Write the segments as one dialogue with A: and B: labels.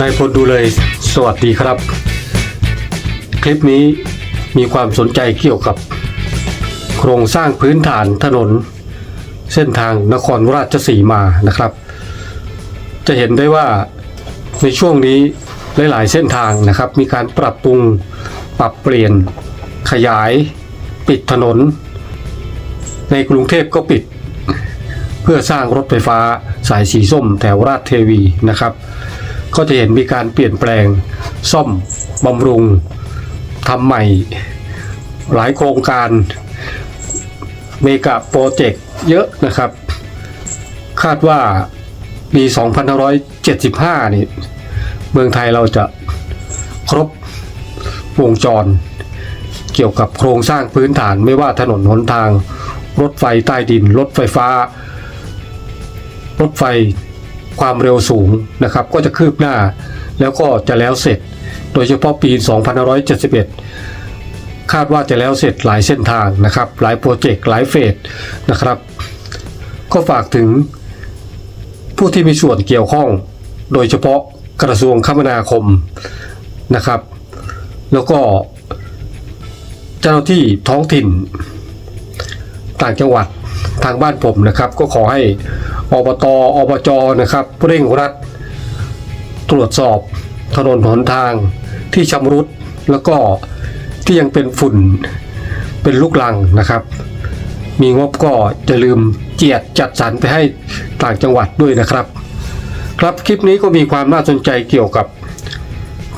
A: นายพลดูเลย สวัสดีครับ คลิปนี้มีความสนใจเกี่ยวกับ โครงสร้างพื้นฐานถนน เส้นทางนครราชสีมานะครับ จะเห็นได้ว่าในช่วงนี้หลาย ๆ เส้นทางนะครับ มีการปรับปรุงปรับเปลี่ยน ขยาย ปิดถนน ในกรุงเทพก็ปิด เพื่อสร้างรถไฟฟ้าสายสีส้มแถวราชเทวีนะครับ ก็จะเห็นมีการเปลี่ยนแปลงซ่อมบำรุงทำใหม่ หลายโครงการเมกะโปรเจกต์เยอะนะครับ คาดว่าปี 2575 นี่ เมืองไทยเราจะครบวงจร เกี่ยวกับโครงสร้างพื้นฐานไม่ว่าถนนหนทาง รถไฟใต้ดิน รถไฟฟ้า รถไฟ ความเร็วสูงนะครับ ก็จะคืบหน้า แล้วก็จะแล้วเสร็จ โดยเฉพาะปี 2571 คาดว่าจะแล้วเสร็จหลายเส้นทางนะครับ หลายโปรเจกต์หลายเฟสนะครับ ก็ฝากถึงผู้ที่มีส่วนเกี่ยวข้อง โดยเฉพาะกระทรวงคมนาคมนะครับ แล้วก็เจ้าหน้าที่ท้องถิ่น ต่างจังหวัด ทางบ้านผมนะครับ ก็ขอให้อบตอบจนะครับเร่งรัด ตรวจสอบถนนหนทางที่ชำรุดแล้วก็ที่ยังเป็นฝุ่นเป็นลูกลังนะครับ มีงบก็จะลืมเจียดจัดสรรไปให้ต่างจังหวัดด้วยนะครับ ครับคลิปนี้ก็มีความน่าสนใจเกี่ยวกับ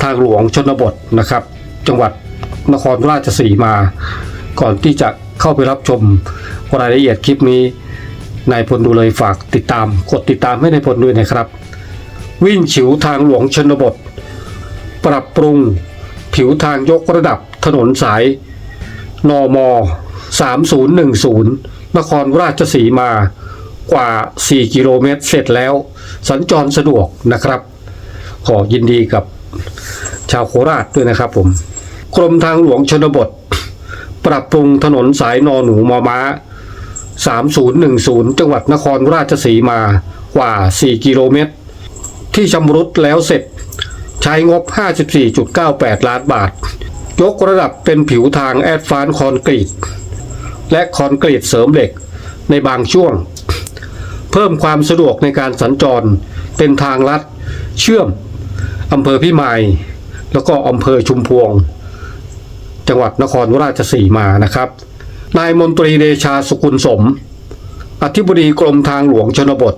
A: ทางหลวงชนบทนะครับ จังหวัดนครราชสีมา ก่อนที่จะ เข้าไปรับชมรายละเอียดคลิปนี้นายพลดูเลยฝากติดตาม กดติดตามให้นายพลด้วยนะครับ วิ่งฉิวทางหลวงชนบท ปรับปรุง ผิวทางยกระดับถนนสาย นม 3010 นครราชสีมากว่า 4 กิโลเมตรเสร็จแล้ว สัญจรสะดวกนะครับ ขอยินดีกับชาวโคราชด้วยนะครับผม กรมทางหลวงชนบท ปรับปรุงถนนสายนอหนูมอม้า 3010 จังหวัดนครราชสีมากว่า 4 กิโลเมตร ที่ชำรุดแล้วเสร็จ ใช้งบ 54.98 ล้านบาท ยกระดับเป็นผิวทางแอดฟานคอนกรีต และคอนกรีตเสริมเหล็กในบางช่วง เพิ่มความสะดวกในการสัญจรเป็นทางลัด เชื่อมอำเภอพิมาย แล้วก็อำเภอชุมพวง จังหวัดนครราชสีมานะครับ นายมนตรีเดชาสุกุลสม อธิบดีกรมทางหลวงชนบท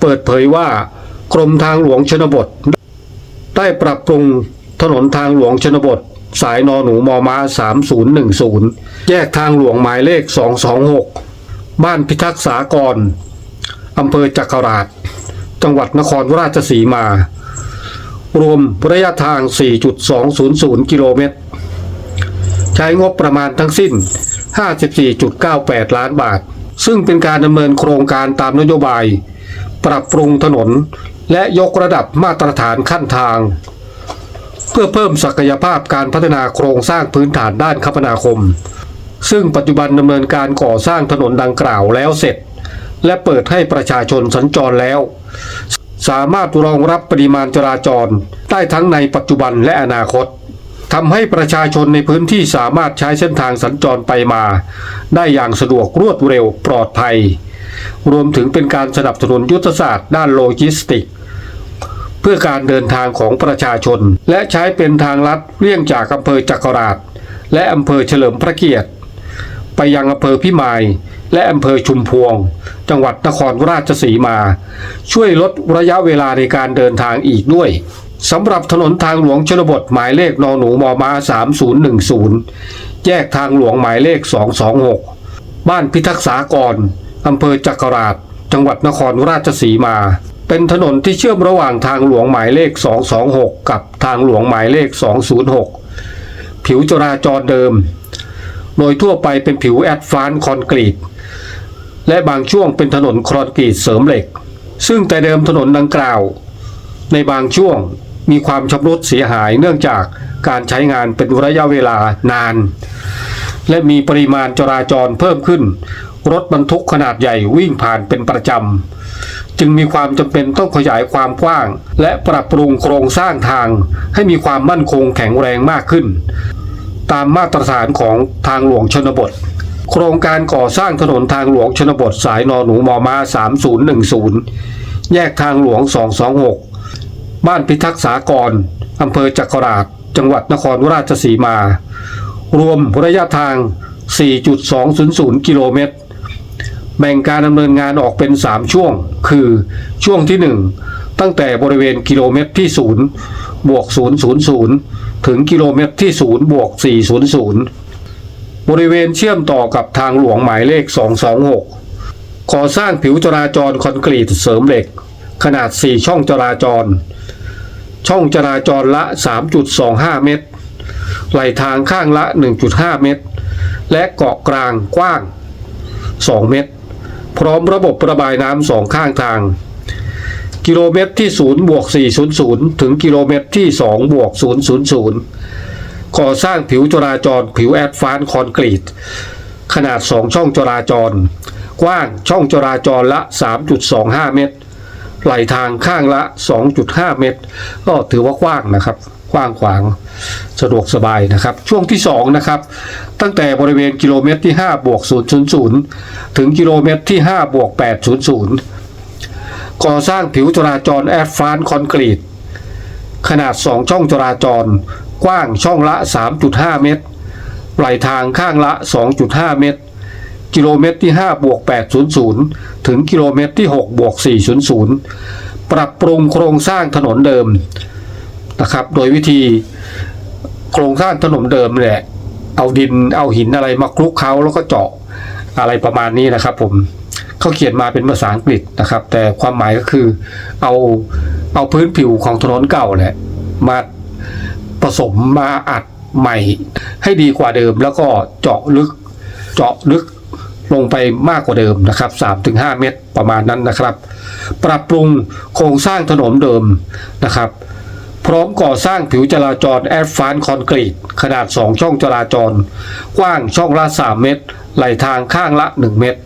A: เปิดเผยว่ากรมทางหลวงชนบท ได้ปรับปรุงถนนทางหลวงชนบท สายนอหนูมอมา3010 แยกทางหลวงหมายเลข 226 บ้านพิทักษ์สากรอำเภอจักราช จังหวัดนครราชสีมา รวมระยะทาง 4.200 กิโลเมตร ช้งบประมาณทั้งสิ้น 54.98 ล้านบาท ซึ่งเป็นการดำเนินโครงการตามนโยบาย ปรับปรุงถนน และยกระดับมาตรฐานขั้นทาง เพื่อเพิ่มศักยภาพการพัฒนาโครงสร้างพื้นฐานด้านคมนาคม ซึ่งปัจจุบันดำเนินการก่อสร้างถนนดังกล่าวแล้วเสร็จ และเปิดให้ประชาชนสัญจรแล้ว สามารถรองรับปริมาณจราจรได้ทั้งในปัจจุบันและอนาคต ทำให้ประชาชนในพื้นที่สามารถใช้เส้นทางสัญจรไปมา ได้อย่างสะดวกรวดเร็วปลอดภัย รวมถึงเป็นการสนับสนุนยุทธศาสตร์ด้านโลจิสติก เพื่อการเดินทางของประชาชน และใช้เป็นทางลัดเลี่ยงจากอำเภอจักราช และอำเภอเฉลิมพระเกียรติ ไปยังอำเภอพิมาย และอำเภอชุมพวง จังหวัดนครราชสีมา ช่วยลดระยะเวลาในการเดินทางอีกด้วย สำหรับถนนทางหลวงชนบทหมายเลขนอหนูมอมา3010 แยกทางหลวงหมายเลข 226 บ้านพิทักษากรอำเภอจักราช จังหวัดนครราชสีมา เป็นถนนที่เชื่อมระหว่างทางหลวงหมายเลข 226 กับทางหลวงหมายเลข 206 ผิวจราจรเดิม โดยทั่วไปเป็นผิวแอดฟานคอนกรีต และบางช่วงเป็นถนนคอนกรีตเสริมเหล็ก ซึ่งแต่เดิมถนนดังกล่าวในบางช่วง มีความชำรุดเสียหายเนื่องจากการใช้งานเป็นระยะเวลานาน และมีปริมาณจราจรเพิ่มขึ้น รถบรรทุกขนาดใหญ่วิ่งผ่านเป็นประจำ จึงมีความจำเป็นต้องขยายความกว้าง และปรับปรุงโครงสร้างทาง ให้มีความมั่นคงแข็งแรงมากขึ้น ตามมาตรฐานของทางหลวงชนบทโครงการก่อสร้างถนนทางหลวงชนบทสายนอหนูมอมา 3010 แยกทางหลวง 226 บ้านพิทักษ์สากรอำเภอจักราช จังหวัดนครราชสีมา รวมระยะทาง 4.200 กิโลเมตร แบ่งการดำเนินงานออกเป็น 3 ช่วง คือช่วงที่ 1 ตั้งแต่บริเวณกิโลเมตรที่ 0 บวก 000 ถึงกิโลเมตรที่ 0 บวก 400 บริเวณเชื่อมต่อกับทางหลวงหมายเลข 226 ก่อสร้างผิวจราจรคอนกรีตเสริมเหล็ก ขนาด 4 ช่องจราจร ช่องจราจรละ 3.25 เมตร ไหลทางข้างละ 1.5 เมตร และเกาะกลางกว้าง 2 เมตร พร้อมระบบระบายน้ำสองข้างทาง กิโลเมตรที่ 0 บวก 400 ถึงกิโลเมตรที่ 2 บวก 000 ก่อสร้างผิวจราจรผิวแอดฟานคอนกรีต ขนาด 2 ช่องจราจร กว้างช่องจราจรละ 3.25 เมตร ไหลทางข้างละ 2.5 เมตร ก็ถือว่ากว้างนะครับกว้างขวางสะดวกสบายนะครับ ช่วงที่ 2 นะครับ ตั้งแต่บริเวณกิโลเมตรที่ 5 บวก 000 ถึงกิโลเมตรที่ 5 บวก 800 ก่อสร้างผิวจราจรแอดฟานซ์คอนกรีต ขนาด 2 ช่องจราจร กว้างช่องละ 3.5 เมตรไหลทางข้างละ 2.5 เมตร กิโลเมตรที่ 5 บวก 800 ถึงกิโลเมตรที่ 6 บวก 400 ปรับปรุงโครงสร้างถนนเดิมนะครับ โดยวิธีโครงสร้างถนนเดิมแหละเอาดินเอาหินอะไรมาคลุกเคล้าแล้วก็เจาะอะไรประมาณนี้นะครับ ผมเขาเขียนมาเป็นภาษาอังกฤษนะครับ แต่ความหมายก็คือเอาเอาพื้นผิวของถนนเก่าแหละมาผสมมาอัดใหม่ให้ดีกว่าเดิมแล้วก็เจาะลึกเจาะลึก ลงไปมากกว่าเดิมนะครับ3-5 เมตรประมาณนั้นนะครับ ปรับปรุงโครงสร้างถนนเดิมนะครับ พร้อมก่อสร้างผิวจราจรแอดฟานคอนกรีตขนาด 2 ช่องจราจร กว้างช่องละ 3 เมตร ไหลทางข้างละ 1 เมตร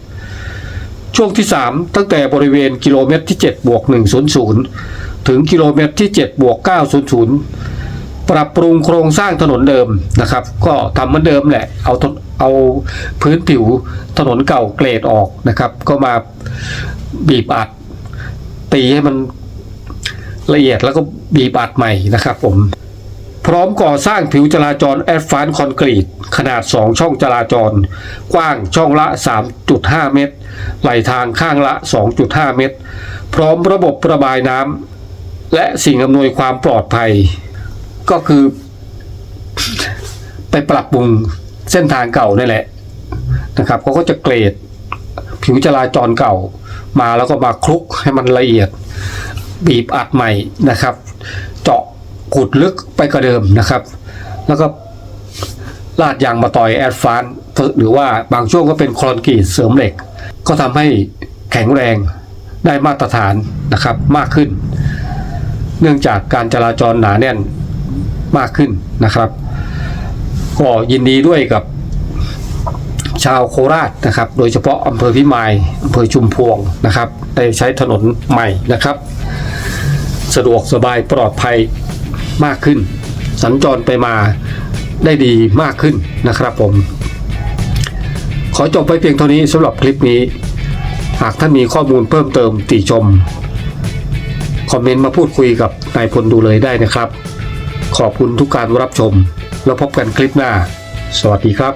A: ช่วงที่ 3 ตั้งแต่บริเวณกิโลเมตรที่7บวก100 ถึงกิโลเมตรที่7บวก900 ปรับปรุงโครงสร้างถนนเดิมนะครับ ก็ทำเหมือนเดิมแหละเอาเอาพื้นผิวถนนเก่าเกรดออกนะครับ ก็มาบีบอัดตีให้มันละเอียดแล้วก็บีบอัดใหม่นะครับผมพร้อมก่อสร้างผิวจราจรแอดฟานคอนกรีตขนาด 2 ช่องจราจร กว้างช่องละ 3.5 เมตร ไหลทางข้างละ 2.5 เมตร พร้อมระบบระบายน้ำและสิ่งอำนวยความปลอดภัย ก็คือ ไปปรับปรุงเส้นทางเก่านี่แหละนะครับเขาก็จะเกรด ผิวจราจรเก่า มาแล้วก็มาคลุกให้มันละเอียด บีบอัดใหม่นะครับ เจาะขุดลึกไปกว่าเดิมนะครับ แล้วก็ลาดยางมาต่อยแอดฟานหรือว่าบางช่วงก็เป็นคอนกรีตเสริมเหล็ก ก็ทำให้แข็งแรงได้มาตรฐานนะครับมากขึ้น เนื่องจากการจราจรหนาแน่น มากขึ้นนะครับ ก็ยินดีด้วยกับชาวโคราชนะครับ โดยเฉพาะอำเภอพิมายอำเภอชุมพวงนะครับ ได้ใช้ถนนใหม่นะครับ สะดวกสบายปลอดภัยมากขึ้น สัญจรไปมาได้ดีมากขึ้นนะครับผม ขอจบไปเพียงเท่านี้สำหรับคลิปนี้ หากท่านมีข้อมูลเพิ่มเติมติชม คอมเมนต์มาพูดคุยกับนายพลดูเลยได้นะครับ ขอบคุณทุกการรับชม แล้วพบกันคลิปหน้า สวัสดีครับ